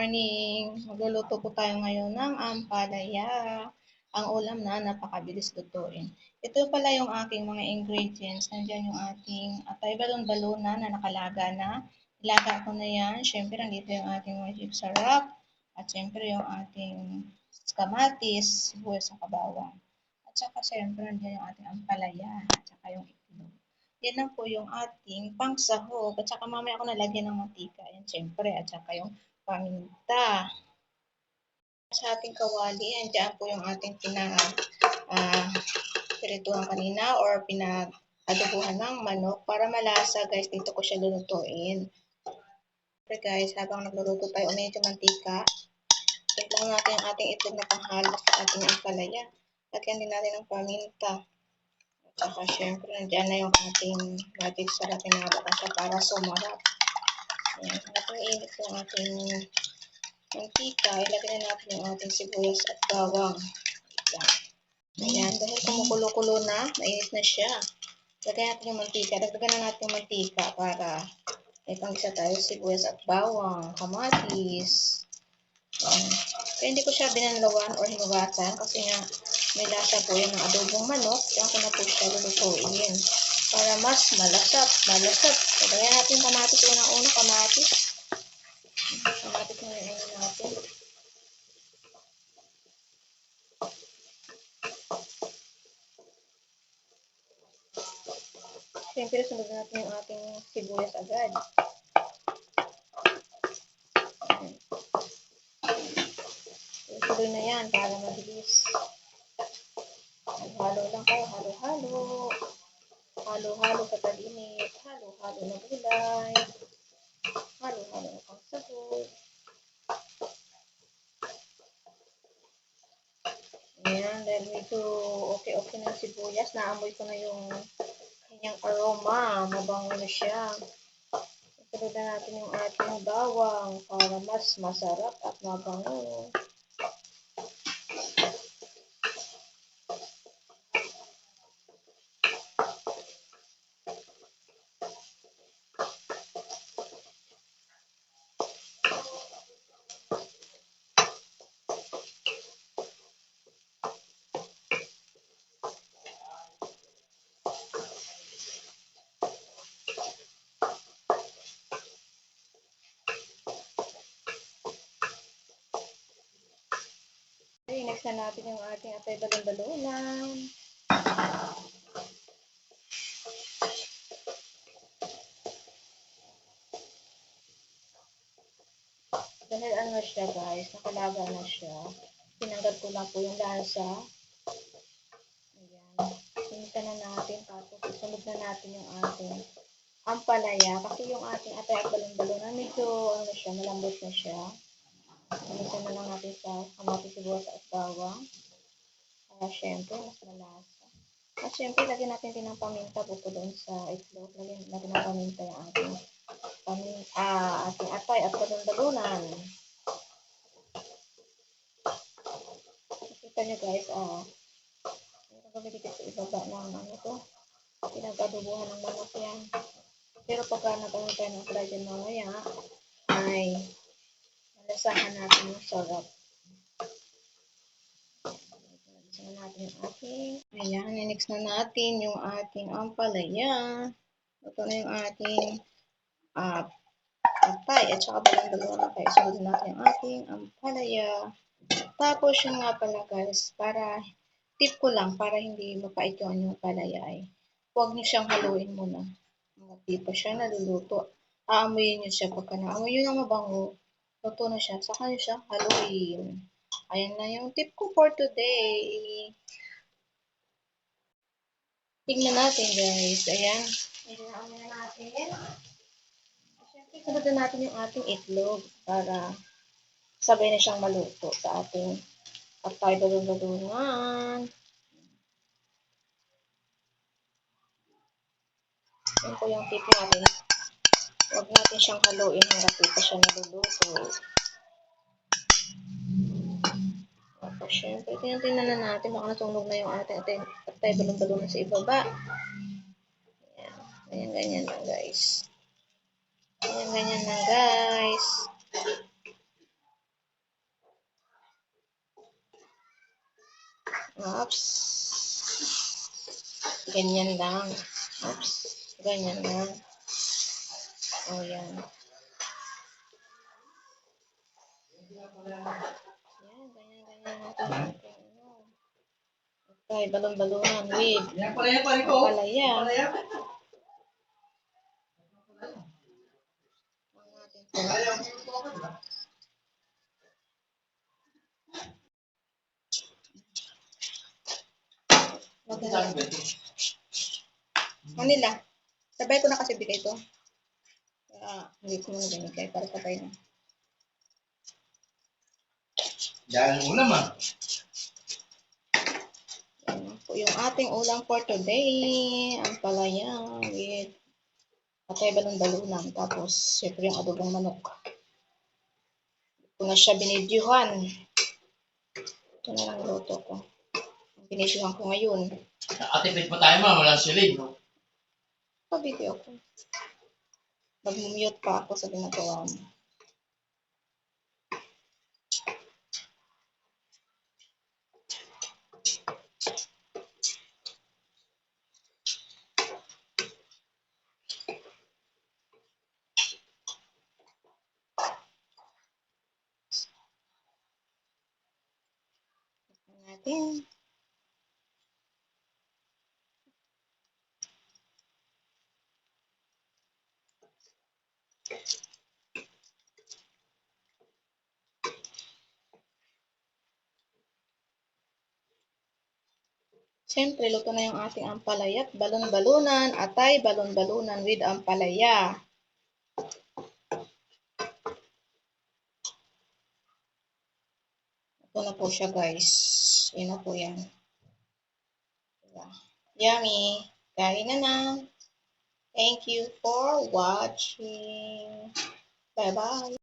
morning! Magluluto po tayo ngayon ng ampalaya. Ang ulam na napakabilis lutuin. Ito pala yung aking mga ingredients. Nandiyan yung ating atay balon-balona na nakalaga na. Ilaga ko na yan. Siyempre, nandito yung ating magic sarap. At siyempre, yung ating kamatis, sibuyas sa kabawang. At saka, siyempre, nandiyan yung ating ampalaya. At saka yung itlog. Yan lang po yung ating pangsahog. At saka mamaya ako nalagyan ng mantika. Yan, siyempre. At saka yung paminta. Sa ating kawali, andyan po yung ating pinag uh, pirituhan kanina or pinag-adobuhan ng manok para malasa guys. Dito ko siya lulutuin. Okay guys, habang nagluluto tayo, uminit yung mantika. Check lang natin ang ating itlog na panghalos sa ating ampalaya. Lagyan din natin ng paminta. At saka syempre, nandiyan na yung ating magic sarap na para sumarap. Ayan, habang init yung ating mantika, ilagay na natin yung ating sibuyas at bawang. Ayan. Ayan, dahil kumukulo-kulo na, mainit na siya. Lagay natin yung mantika. Dagdagan na natin yung mantika para may pangisa tayo sibuyas at bawang, kamatis. Ayan. Kaya hindi ko siya binanlawan or hinugatan kasi nga may lasa po yan ng adobong manok. Kaya ko na po siya lulutuin para mas malasap, malasap. Lagyan natin kamatis, unang-una kamatis. Kamatis na yung ano natin. Siyempre, sunod natin yung ating sibuyas agad. Tuloy na yan para mabilis. Halo lang kayo, halo-halo. Halo-halo sa talinit. Halo-halo na gulay. Halo-halo na pang sabog. Ayan, dahil medyo okay-okay na sibuyas, naamoy ko na yung kanyang aroma. Mabango na siya. Isunod na natin yung ating bawang para mas masarap at mabango. Na natin yung ating atay balon-balunan. Dahil ano siya guys, nakalaga na siya. Tinanggal ko lang po yung lasa. Ayan. Sinita na natin. Tapos isunod na natin yung ating ampalaya. Kasi yung ating atay at balon-balunan, medyo ano siya, malambot na siya. Gamitin na lang natin sa kamatis sibuyas at bawang. Para syempre, mas malasa. At syempre, lagyan natin din ng paminta buko doon sa itlog. Lagyan natin ng paminta yung ating pamin, ah, ating atay at balon-balunan. Nakita nyo guys, ah, meron kami dito sa ibaba ng ano to. Pinag-adubuhan ng manok yan. Pero pagka nagano tayo ng fry dyan mamaya, ay lasahan natin yung sarap. Lasahan na natin yung ating, ayan, next na natin yung ating ampalaya. Ito na yung ating uh, atay at saka balang-dalawa na kayo. Sunod natin yung ating ampalaya. Tapos yung nga pala guys, para tip ko lang para hindi mapait yung palaya ay huwag niyo siyang haluin muna. Hindi pa siya naluluto. Aamuyin niyo siya pagka naamoy yun ang mabango Luto na siya. Saka nyo siya haluin. Ayan na yung tip ko for today. Tignan natin guys. Ayan. Ayan na natin. Siyempre, na natin yung ating itlog para sabay na siyang maluto sa ating atay balon-balungan. Yan po yung tip natin. Huwag natin siyang haluin hanggang di pa siya naluluto. Tapos, syempre, tinitingnan na natin. Baka natunog na yung ating atin. At tayo balon-balon na sa ibaba. Ayan. Ganyan, ganyan lang, guys. Ganyan, ganyan lang, guys. Oops. Ganyan lang. Oops. Ganyan lang. O, yan. Yan, ganyan, ganyan natin natin. Ano. Okay, balon-balonan with Yan pala yan, pare ko. palaya. Pala yan. Ang natin to. Wag na lang. Manila. Sabay ko na kasi bigay ito. Kaya hindi ko muna binigay para patay na. Yan ang ulam ah. Yan po yung ating ulam for today. Ang palaya with patay balon-balunan. Tapos, syempre yung adobong manok. Ko na siya binidyuhan. Ito na lang luto ko. Ang binidyuhan ko ngayon. Nakatipid pa tayo ma, walang silid. No? Pa-video ko. Mag-mute pa ako sa ginagawa mo. Natin. Siyempre, luto na yung ating ampalaya at balon-balunan, atay, balon-balunan with ampalaya. Ito na po siya, guys. Na po yan. Diba? Yummy. Kain na na. Thank you for watching. Bye-bye.